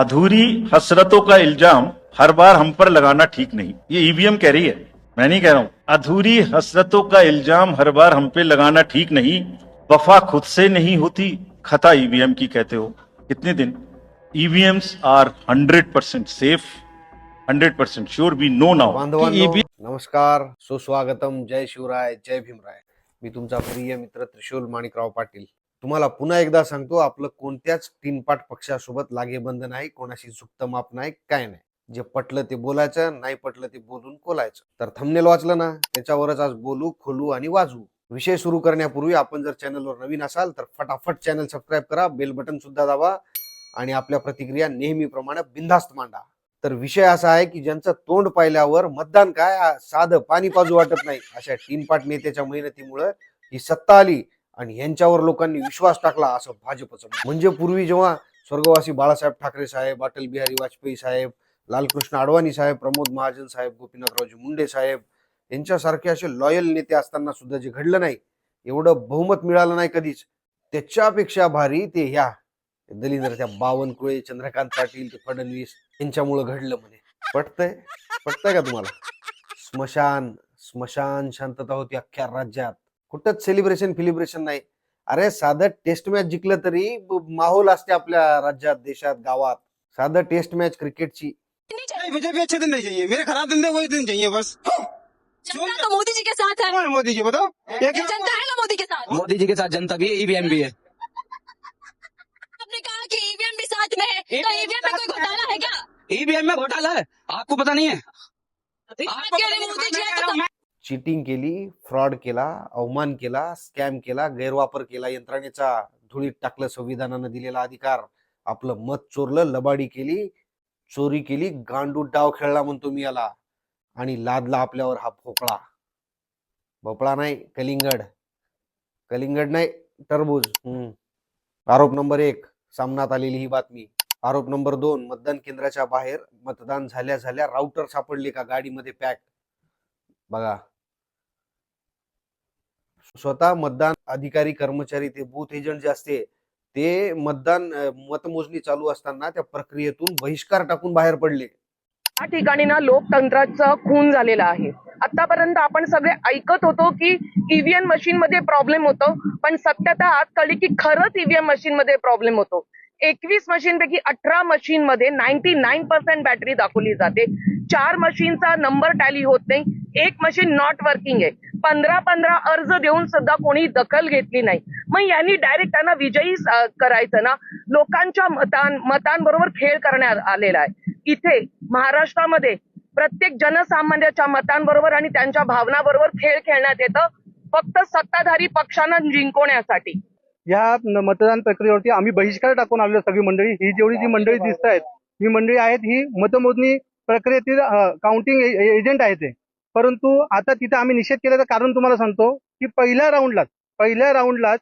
अधूरी हसरतों का इल्ज़ाम हर बार हम पर लगाना ठीक नहीं। ये ईवीएम कह रही है। मैं नहीं कह रहा हूँ। अधूरी हसरतों का इल्ज़ाम हर बार हम पे लगाना ठीक नहीं। वफा खुद से नहीं होती। खता ईवीएम की कहते हो। कितने दिन? EVMs are hundred percent safe hundred percent sure be no now नमस्कार सुस्वागतम जय शिवराय जय भीमराय। मी तुमचा प्रिय मित्र त्रिशूल माणिकराव पाटील। तुम्हाला पुन्हा एकदा सांगतो आपलं कोणत्याच तीनपाट पक्षासोबत लागेबंद नाही कोणाशी झुकतं माप नाही काय नाही. जे पटलं ते बोलायचं नाही पटलं ते बोलून कोलायचं तर थंबनेल वाचलं ना त्याच्यावरच आज बोलू खोलू आणि वाजवू. विषय सुरू करण्यापूर्वी आपण जर चॅनलवर नवीन असाल तर फटाफट चॅनल सबस्क्राईब करा बेल बटन सुद्धा दाबा आणि आपल्या प्रतिक्रिया नेहमीप्रमाणे बिनधास्त मांडा. तर विषय असा आहे की ज्यांचं तोंड पाहिल्यावर मतदान काय साधं पाणी पाजू वाटत नाही अशा टीनपाट नेत्याच्या मेहनतीमुळं ही सत्ता आली. आणि यांच्यावर लोकांनी विश्वास टाकला असं भाजपचं म्हणजे पूर्वी जेव्हा स्वर्गवासी बाळासाहेब ठाकरे साहेब अटल बिहारी वाजपेयी साहेब लालकृष्ण अडवाणी साहेब प्रमोद महाजन साहेब गोपीनाथरावजी मुंडे साहेब यांच्यासारखे असे लॉयल नेते असताना सुद्धा जे घडलं नाही एवढं बहुमत मिळालं नाही कधीच. त्याच्यापेक्षा भारी ते ह्या दलिंद्र त्या बावनकुळे चंद्रकांत पाटील ते फडणवीस यांच्यामुळं घडलं म्हणे. पटतंय? पटतंय का तुम्हाला? स्मशान स्मशान शांतता होती अख्ख्या राज्यात. कुठंच सेलिब्रेशन फिलिब्रेशन नाही. अरे साधं टेस्ट मॅच जिंकलं तरी माहोल असते आपल्या राज्यात देशात गावात. साधं टेस्ट मॅच क्रिकेटची नहीं मुझे भी अच्छे दिन नहीं चाहिए। मेरे खराब दिन वही दिन चाहिए बस। जनता तो मोदी जी के साथ है। है मोदी जी बताओ एक जनता है ना मोदी के साथ? मोदी जी के साथ जनता भी है ईवीएम भी है। आपने कहा कि ईवीएम भी साथ में है तो ईवीएम में कोई घोटाला है क्या? ईवीएम में घोटाला है। आपको पता नहीं है? चिटिंग केली फ्रॉड केला अवमान केला स्कॅम केला गैरवापर केला यंत्रणेचा धुळीत टाकलं संविधानानं दिलेला अधिकार आपलं मत चोरलं लबाडी केली चोरी केली गांडू डाव खेळला म्हणतो मी याला. आणि लादला आपल्यावर हा भोपळा. भोपळा नाही कलिंगड. कलिंगड नाही टरबूज. आरोप नंबर एक सामनात आलेली ही बातमी. आरोप नंबर दोन मतदान केंद्राच्या बाहेर मतदान झाल्या झाल्या राऊटर सापडले का? गाडीमध्ये पॅक. बघा. स्वतः मतदान अधिकारी कर्मचारी ते बूथ एजंट जे असते ते मतदान मतमोजणी चालू असताना त्या प्रक्रियेतून बहिष्कार टाकून बाहेर पडले. या ठिकाणी ना लोकतंत्राचा खून झालेला आहे. आतापर्यंत आपण सगळे ऐकत होतो की ईव्हीएम मशीन मध्ये प्रॉब्लेम होतो पण सत्यता आज कळली की खरंच ईव्हीएम मशीन मध्ये प्रॉब्लेम होतो. एकवीस मशीन पैकी अठरा मशीन मध्ये नाईन्टी नाईन पर्सेंट बॅटरी दाखवली जाते. चार मशीनचा नंबर टॅली होत नाही. एक मशीन नॉट वर्किंग आहे. पंधरा पंधरा अर्ज देऊन सुद्धा कोणी दखल घेतली नाही. मग यांनी डायरेक्ट त्यांना विजयी करायचं ना? लोकांच्या मतां मतांबरोबर खेळ करण्यात आलेला आहे. इथे महाराष्ट्रामध्ये प्रत्येक जनसामान्याच्या मतांबरोबर आणि त्यांच्या भावनाबरोबर खेळ खेळण्यात येतं. फक्त सत्ताधारी पक्षांना जिंकवण्यासाठी. या मतदान प्रक्रियेवरती आम्ही बहिष्कार टाकून आलेलो सगळी मंडळी. ही जेवढी जी मंडळी दिसत आहेत ही मंडळी आहेत ही मतमोजणी प्रक्रियेतील काउंटिंग एजंट आहेत ते. परंतु आता तिथं आम्ही निषेध केल्याचं कारण तुम्हाला सांगतो की पहिल्या राऊंडलाच पहिल्या राऊंडलाच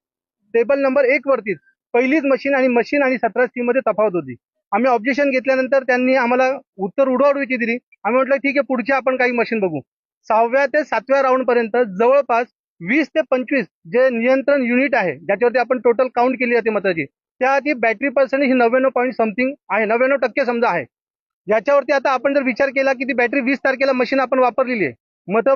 टेबल नंबर एक वरतीच पहिलीच मशीन आणि मशीन आणि सतरा सी मध्ये तफावत होती. आम्ही ऑब्जेक्शन घेतल्यानंतर त्यांनी आम्हाला उत्तर उडवाडवीची दिली. आम्ही म्हटलं ठीक आहे पुढची आपण काही मशीन बघू. सहाव्या ते सातव्या राऊंड पर्यंत जवळपास वीस ते पंचवीस जे नियंत्रण युनिट आहे ज्याच्यावरती आपण टोटल काउंट केली जाते मताची त्याआधी बॅटरी पर्सेंट ही नव्याण्णव पॉईंट समथिंग आहे नव्याण्णव टक्के समजा आहे. याच्यावरती आता आपण जर विचार केला की ती बॅटरी वीस तारखेला मशीन आपण वापरलेली आहे मत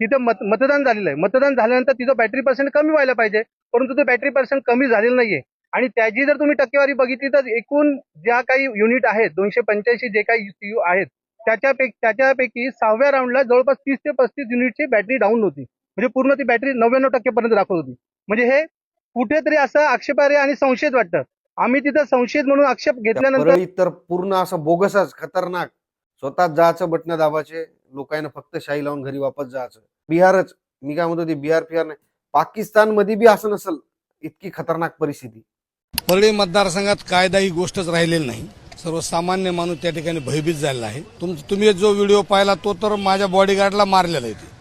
तिथं मत मतदान झालेलं आहे. मतदान झाल्यानंतर तिथं बॅटरी पर्सेंट कमी व्हायला पाहिजे परंतु ते बॅटरी पर्सेंट कमी झालेलं नाहीये. आणि त्याची जर तुम्ही टक्केवारी बघितली तर एकूण ज्या काही युनिट आहेत दोनशे पंच्याऐंशी जे काही सीयू आहेत त्याच्यापैकी त्याच्यापैकी सहाव्या राऊंडला जवळपास तीस ते पस्तीस युनिटची बॅटरी डाऊन होती. म्हणजे पूर्ण ती बॅटरी नव्याण्णव टक्केपर्यंत दाखवत होती. म्हणजे हे कुठेतरी असं आक्षेपार्ह आणि संशयित वाटतं. आम्ही तिथं संशयित म्हणून आक्षेप घेतल्यानंतर तर पूर्ण असं बोगसच खतरनाक. स्वतः जायचं बटणं दाबाचे लोकांना फक्त शाई लावून घरी वापस जायचं. बिहारच मी काय म्हणतो ते बिहार फिहार नाही. पाकिस्तानमध्ये बी असं नसल इतकी खतरनाक परिस्थिती. परळी मतदारसंघात कायदा ही गोष्टच राहिलेली नाही. सर्वसामान्य माणूस त्या ठिकाणी भयभीत झालेला आहे. तुम तुम्ही जो व्हिडिओ पाहिला तो तर माझ्या बॉडीगार्डला मारलेला आहे. ते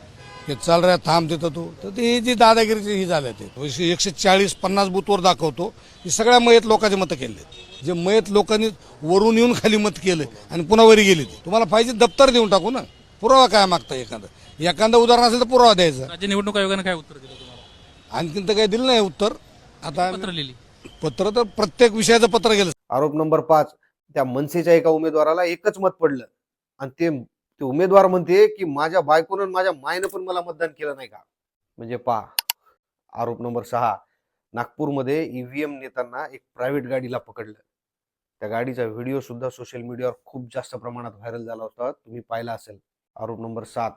हे चाल रे थांब तिथं तू. तर ती ही जी दादागिरीची ही झालं ते. एकशे चाळीस पन्नास बूथवर दाखवतो. ही सगळ्या मयत लोकांचे मतं केले जे मयत लोकांनी वरून येऊन खाली मत केलं आणि पुन्हा वरी गेली ती. तुम्हाला पाहिजे दप्तर देऊन टाकू ना. पुरावा काय मागता एखादं? एखादं उदाहरण असेल तर पुरावा द्यायचा. राज्य निवडणूक आयोगाने काय उत्तर दिलं तुम्हाला? आणखीन तर काही दिलं नाही उत्तर. आता पत्र लिहिली. पत्र तर प्रत्येक विषयाचं पत्र गेलं. आरोप नंबर पाच त्या मनसेच्या एका उमेदवाराला एकच मत पडलं. आणि ते ते उमेदवार म्हणते की माझ्या बायकोनं माझ्या मायनं पण मला मतदान केलं नाही का? म्हणजे पहा आरोप नंबर सहा नागपूरमध्ये ईव्हीएम नेताना एक प्रायव्हेट गाडीला पकडलं. त्या गाडीचा व्हिडिओ सुद्धा सोशल मीडियावर खूप जास्त प्रमाणात व्हायरल झाला होता. तुम्ही पाहिला असेल. आरोप नंबर सात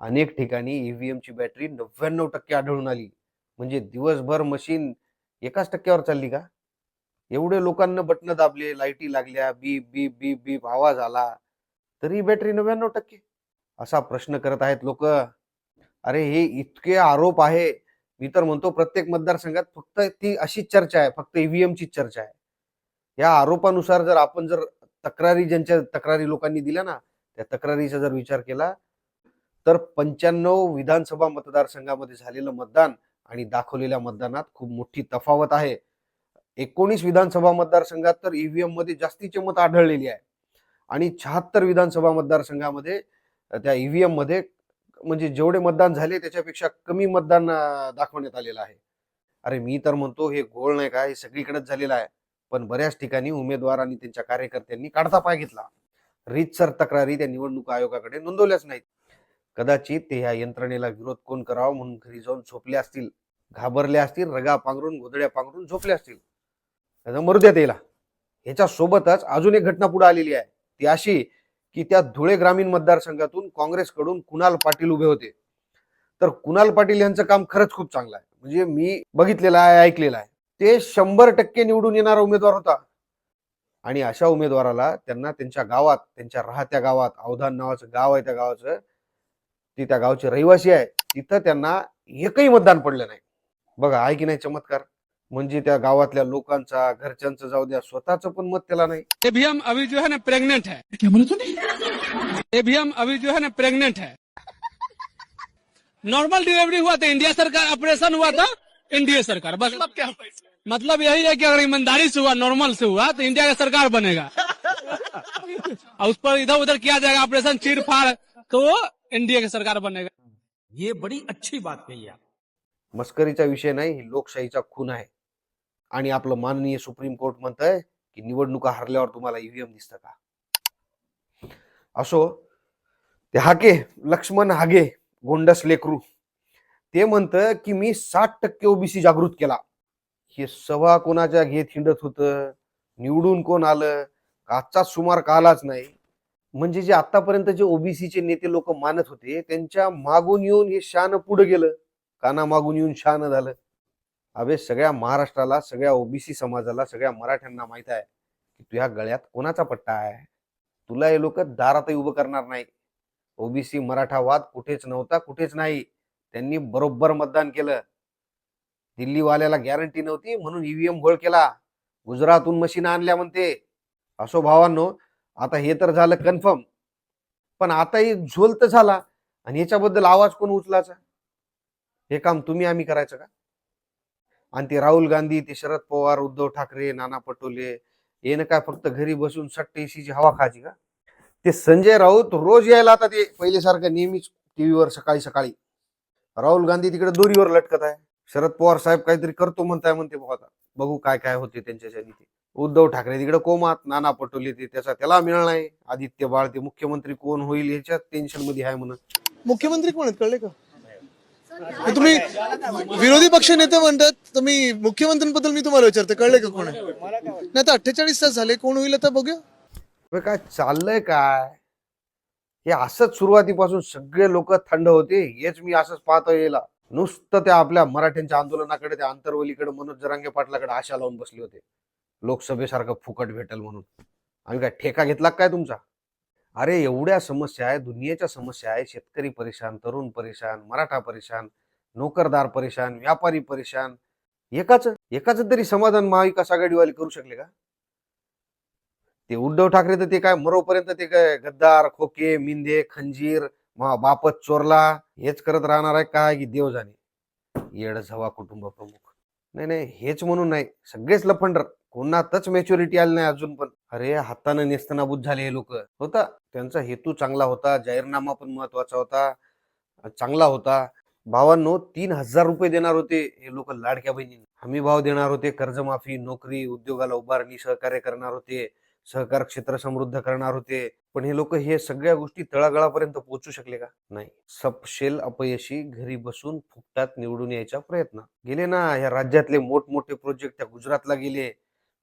अनेक ठिकाणी ईव्हीएमची ची बॅटरी नव्याण्णव टक्के आढळून आली. म्हणजे दिवसभर मशीन एकाच टक्क्यावर चालली का? एवढे लोकांना बटणं दाबले लाईटी लागल्या बीप बीप बीप बीप आवाज आला. तरी बॅटरी नव्याण्णव टक्के. असा प्रश्न करत आहेत लोक. अरे हे इतके आरोप आहे. मी तर म्हणतो प्रत्येक मतदारसंघात फक्त ती अशी चर्चा आहे फक्त ईव्हीएम ची चर्चा आहे. या आरोपानुसार जर आपण जर तक्रारी ज्यांच्या तक्रारी लोकांनी दिल्या ना त्या तक्रारीचा जर विचार केला तर पंच्याण्णव विधानसभा मतदारसंघामध्ये झालेलं मतदान आणि दाखवलेल्या मतदानात खूप मोठी तफावत आहे. एकोणीस विधानसभा मतदारसंघात तर ईव्हीएममध्ये जास्तीचे मत आढळलेली आहे. आणि शहात्तर विधानसभा मतदारसंघामध्ये त्या ईव्हीएममध्ये म्हणजे जेवढे मतदान झाले त्याच्यापेक्षा कमी मतदान दाखवण्यात आलेलं आहे. अरे मी तर म्हणतो हे गोळ नाही का? हे सगळीकडेच झालेलं आहे. पण बऱ्याच ठिकाणी उमेदवार आणि त्यांच्या कार्यकर्त्यांनी काढता पाय घेतला. रीतसर तक्रारी त्या निवडणूक आयोगाकडे नोंदवल्याच नाहीत. कदाचित ते ह्या यंत्रणेला विरोध कोण करावा म्हणून घरी जाऊन झोपले असतील घाबरले असतील रगा पांघरून गोधड्या पांघरून झोपले असतील. त्याचा मरुद्यात येईल ह्याच्या सोबतच अजून एक घटना पुढे आलेली आहे. ती अशी की त्या धुळे ग्रामीण मतदारसंघातून काँग्रेसकडून कुणाल पाटील उभे होते. तर कुणाल पाटील यांचं काम खरंच खूप चांगलं आहे. म्हणजे मी बघितलेलं आहे ऐकलेलं आहे. ते शंभर टक्के निवडून येणारा उमेदवार होता. आणि अशा उमेदवाराला त्यांना त्यांच्या गावात त्यांच्या राहत्या गावात अवधान नावाचं गाव आहे त्या गावाचं ते त्या गावचे रहिवासी आहे. तिथं त्यांना एकही मतदान पडलं नाही. बघा आहे की नाही चमत्कार? म्हणजे त्या गावातल्या लोकांचा घरच्यांचं जाऊ द्या स्वतःचं पण मत त्याला नाही. हम अभी जो है ना प्रेग्नेंट है। क्या बोले तूने? ये भी हम अभी जो है ना प्रेग्नेंट है। नॉर्मल डिलीवरी हुआ था इंडिया सरकार ऑपरेशन हुआ था इंडिया सरकार बस। मतलब क्या मतलब यही है कि अगर ईमानदारी से हुआ नॉर्मल से हुआ तो इंडिया का सरकार बनेगा। और उस पर इधर उधर किया जाएगा ऑपरेशन चीर फाड़ तो इंडिया की सरकार बनेगा। ये बड़ी अच्छी बात कही आप। मस्करीचा विषय नाही ही लोकशाहीचा खून आहे. आणि आपलं माननीय सुप्रीम कोर्ट म्हणतंय की निवडणुका हरल्यावर तुम्हाला ईव्हीएम दिसतं का? असो ते हाके लक्ष्मण हागे गोंडस लेकरू ते म्हणतं की मी साठ टक्के ओबीसी जागृत केला. हे सभा कोणाच्या घेत हिंडत होतं? निवडून कोण आलं? आजचा सुमार का आलाच नाही? म्हणजे जे आतापर्यंत जे ओबीसीचे नेते लोक मानत होते त्यांच्या मागून येऊन हे शान पुढे गेलं. काना मागून येऊन शान झालं. अबे सगळ्या महाराष्ट्राला सगळ्या ओबीसी समाजाला सगळ्या मराठ्यांना माहीत आहे की तुझ्या गळ्यात कोणाचा पट्टा आहे? तुला हे लोक दारातही उभं करणार नाही. ओबीसी मराठा वाद कुठेच नव्हता कुठेच नाही. त्यांनी बरोबर मतदान केलं. दिल्लीवाल्याला गॅरंटी नव्हती म्हणून ईव्हीएम घोळ केला. गुजरातहून मशीन आणल्या म्हणते. असो भावांनो आता हे तर झालं कन्फर्म पण आता हे झोल तर झाला. आणि याच्याबद्दल आवाज कोण उचलाचा हे काम तुम्ही आम्ही करायचं का? आणि ते राहुल गांधी ते शरद पवार उद्धव ठाकरे नाना पटोले येणं काय फक्त घरी बसून सट्ट एसीची हवा खायची का? ते संजय राऊत रोज यायला आता ते पहिल्यासारखं नेहमीच टीव्हीवर सकाळी सकाळी. राहुल गांधी तिकडे दोरीवर लटकत आहे. शरद पवार साहेब काहीतरी करतो म्हणताय म्हणते आता. बघू काय काय होते त्यांच्याच्या तिथे उद्धव ठाकरे तिकडे कोमात नाना पटोले ते त्याचा त्याला मिळणार नाही. आदित्य बाळ ते मुख्यमंत्री कोण होईल ह्याच्यात टेन्शनमध्ये आहे म्हणून. मुख्यमंत्री कोण आहेत? कळले का? तुम्ही विरोधी पक्ष नेते म्हणतात तुम्ही मुख्यमंत्र्यांबद्दल मी तुम्हाला विचारते कळले का कोण आहे? नाही आता अठ्ठेचाळीस तास झाले कोण होईल आता बघूया. काय चाललंय काय? हे असंच सुरुवातीपासून सगळे लोक थंड होते हेच मी असंच पाहतो यायला नुसतं त्या आपल्या मराठ्यांच्या आंदोलनाकडे त्या आंतरवलीकडे मनोज जरांगे पाटलाकडे आशा लावून बसले होते. लोकसभेसारखं फुकट भेटल म्हणून. आम्ही काय ठेका घेतला काय तुमचा? अरे एवढ्या समस्या आहे दुनियेच्या समस्या आहे शेतकरी परेशान तरुण परेशान मराठा परेशान नोकरदार परेशान व्यापारी परेशान. एकाच एकाच तरी समाधान महाविकास आघाडीवाले करू शकले का? ते उद्धव ठाकरे तर ते काय मरोपर्यंत ते काय गद्दार खोके मिंदे खंजीर बापत चोरला हेच करत राहणार आहे काय की देव जाणे येड झवा कुटुंब प्रमुख. नाही नाही हेच म्हणून नाही. सगळेच लफंडर. कोणातच मॅच्युरिटी आली नाही अजून पण. अरे हातानं नेस्तनाबूत झाले हे लोक. होता. त्यांचा हेतू चांगला होता. जाहीरनामा पण महत्त्वाचा होता. चांगला होता. भावांनो तीन हजार रुपये देणार होते हे लोक लाडक्या बहिणी हमी भाव देणार होते कर्जमाफी नोकरी उद्योगाला उभारणी सहकार्य करणार होते सहकार क्षेत्र समृद्ध करणार होते. पण हे लोक हे सगळ्या गोष्टी तळागळापर्यंत पोहोचू शकले का? नाही. सपशेल अपयशी घरी बसून फुकटात निवडून यायचा प्रयत्न गेले ना ह्या राज्यातले मोठमोठे प्रोजेक्ट त्या गुजरातला गेले.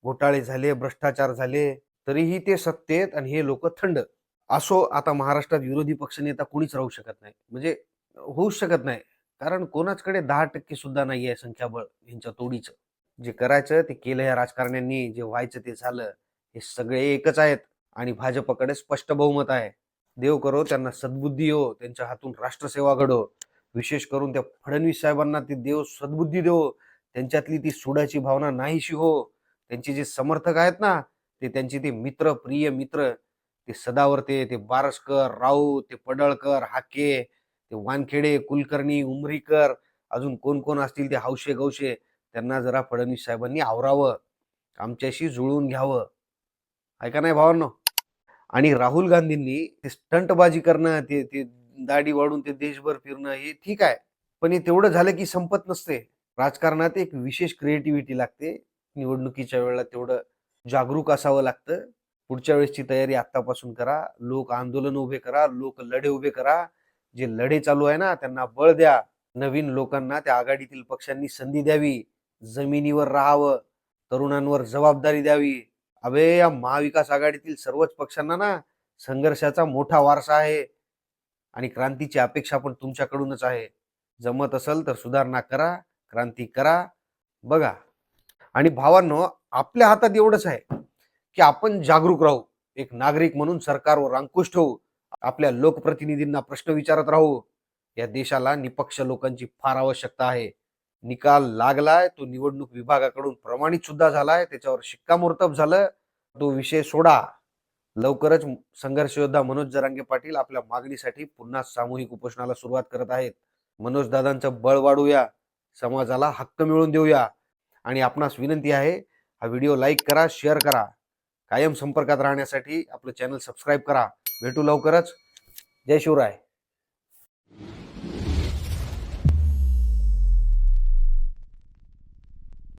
घोटाळे झाले भ्रष्टाचार झाले तरीही ते सत्तेत आणि हे लोक थंड. असो आता महाराष्ट्रात विरोधी पक्षनेता कोणीच राहू शकत नाही. म्हणजे होऊच शकत नाही. कारण कोणाचकडे दहा टक्के सुद्धा नाही आहे संख्याबळ यांच्या तोडीचं. जे करायचं ते केलं या राजकारण्यांनी जे व्हायचं ते झालं. हे सगळे एकच आहेत आणि भाजपकडे स्पष्ट बहुमत आहे. देव करो त्यांना सद्बुद्धी हो त्यांच्या हातून राष्ट्रसेवा घडो. विशेष करून त्या फडणवीस साहेबांना ती देव सद्बुद्धी देव. त्यांच्यातली ती सुडाची भावना नाहीशी हो. त्यांचे जे समर्थक आहेत ना ते त्यांचे ते मित्र प्रिय मित्र ते सदावर्ते ते बारसकर राऊत ते पडळकर हाके ते वानखेडे कुलकर्णी उमरीकर अजून कोण कोण असतील ते हौशे गौशे त्यांना जरा फडणवीस साहेबांनी आवरावं आमच्याशी जुळवून घ्यावं. ऐका नाही भावांनो? आणि राहुल गांधींनी ते स्टंटबाजी करणं ते ते दाढी वाढून ते देशभर फिरणं हे ठीक आहे. पण हे तेवढं झालं की संपत नसते. राजकारणात एक विशेष क्रिएटिव्हिटी लागते. निवडणुकीच्या वेळेला तेवढं जागरूक असावं लागतं. पुढच्या वेळेसची तयारी आतापासून करा. लोक आंदोलन उभे करा. लोक लढे उभे करा. जे लढे चालू आहे ना त्यांना बळ द्या. नवीन लोकांना त्या आघाडीतील पक्षांनी संधी द्यावी. जमिनीवर राहावं. तरुणांवर जबाबदारी द्यावी. अबे या महाविकास आघाडीतील सर्वच पक्षांना ना संघर्षाचा मोठा वारसा आहे. आणि क्रांतीची अपेक्षा पण तुमच्याकडूनच आहे. जमत असेल तर सुधारणा करा. क्रांती करा. बघा आणि भावांनो आपल्या हातात एवढंच आहे की आपण जागरूक राहू एक नागरिक म्हणून सरकारवर अंकुश ठेवू आपल्या लोकप्रतिनिधींना प्रश्न विचारत राहू. या देशाला निपक्ष लोकांची फार आवश्यकता आहे. निकाल लागलाय तो निवडणूक विभागाकडून प्रमाणित सुद्धा झालाय त्याच्यावर शिक्कामोर्तब झालं. तो विषय सोडा. लवकरच संघर्ष योद्धा मनोज जरांगे पाटील आपल्या मागणीसाठी पुन्हा सामूहिक उपोषणाला सुरुवात करत आहेत. मनोज दादांचं बळ वाढूया. समाजाला हक्क मिळवून देऊया. आणि आपणास विनंती आहे हा व्हिडिओ लाईक करा शेअर करा. कायम संपर्कात राहण्यासाठी आपलं चॅनल सबस्क्राईब करा. भेटू लवकरच. जय शिवराय.